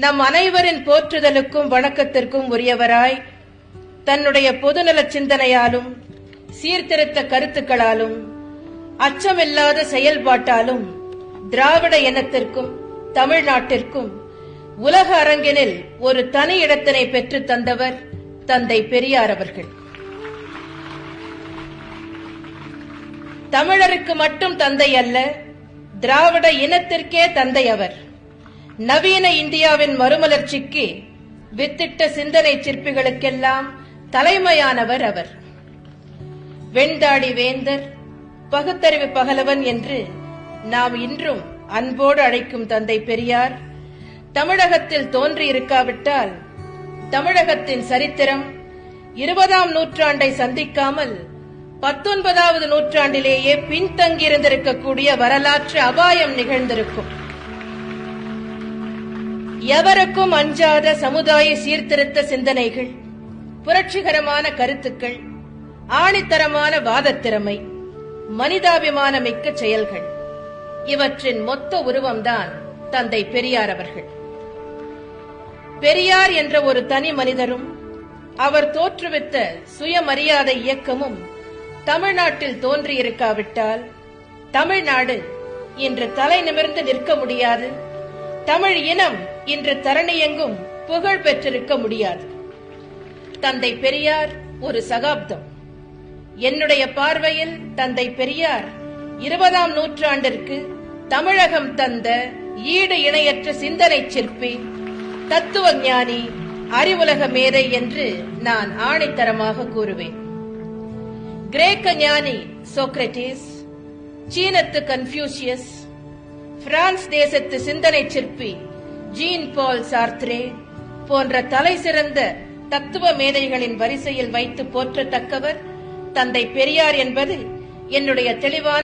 நம் அனைவரின் போற்றுதலுக்கும் வணக்கத்திற்கும் உரியவராய் தன்னுடைய பொதுநல சிந்தனையாலும் சீர்திருத்த கருத்துக்களாலும் அச்சமில்லாத செயல்பாட்டாலும் திராவிட இனத்திற்கும் தமிழ்நாட்டிற்கும் உலக அரங்கினில் ஒரு தனி இடத்தினை பெற்றுத் தந்தவர் தந்தை பெரியார் அவர்கள். தமிழருக்கு மட்டும் தந்தை அல்ல திராவிட இனத்திற்கே தந்தை அவர். நவீன இந்தியாவின் மறுமலர்ச்சிக்கு வித்திட்ட சிந்தனை சிற்பிகளுக்கெல்லாம் தலைமையானவர் அவர். வெண்தாடி வேந்தர் பகுத்தறிவு பகலவன் என்று நாம் இன்றும் அன்போடு அழைக்கும் தந்தை பெரியார் தமிழகத்தில் தோன்றியிருக்காவிட்டால் தமிழகத்தின் சரித்திரம் இருபதாம் நூற்றாண்டை சந்திக்காமல் பத்தொன்பதாவது நூற்றாண்டிலேயே பின்தங்கியிருந்திருக்கக்கூடிய வரலாற்று அபாயம் நிகழ்ந்திருக்கும். எவருக்கும் அஞ்சாத சமுதாய சீர்திருத்த சிந்தனைகள் புரட்சிகரமான கருத்துக்கள் ஆணித்தரமான வாதத்திறமை மனிதாபிமான மிக்க செயல்கள். இவற்றின் மொத்த உருவம்தான் தந்தை பெரியார் அவர்கள். பெரியார் என்ற ஒரு தனி மனிதரும் அவர் தோற்றுவித்த சுயமரியாதை இயக்கமும் தமிழ்நாட்டில் தோன்றியிருக்காவிட்டால் தமிழ்நாடு இன்று தலை நிமிர்ந்து நிற்க முடியாது. தமிழ் இனம் இன்று தரணியெங்கும் புகழ் பெற்றிருக்க முடியாது. தந்தை பெரியார் ஒரு சகாப்தம். என்னுடைய பார்வையில் தந்தை பெரியார் இருபதாம் நூற்றாண்டிற்கு தமிழகம் தந்த ஈடு இணையற்ற சிந்தனை சிற்பி தத்துவ ஞானி அறிவுலக மேதை என்று நான் ஆணைத்தரமாக கூறுவேன். கிரேக்க ஞானி சோக்ரட்டிஸ் சீனத்து கன்ஃபியூசியஸ் பிரான்ஸ் தேசத்து சிந்தனை சிற்பி ஜீன் பால் சார்த்ரே போன்ற தலை சிறந்த தத்துவ மேதைகளின் வரிசையில் வைத்து போற்றத்தக்கவர் தந்தை பெரியார் என்பது என்னுடைய தெளிவான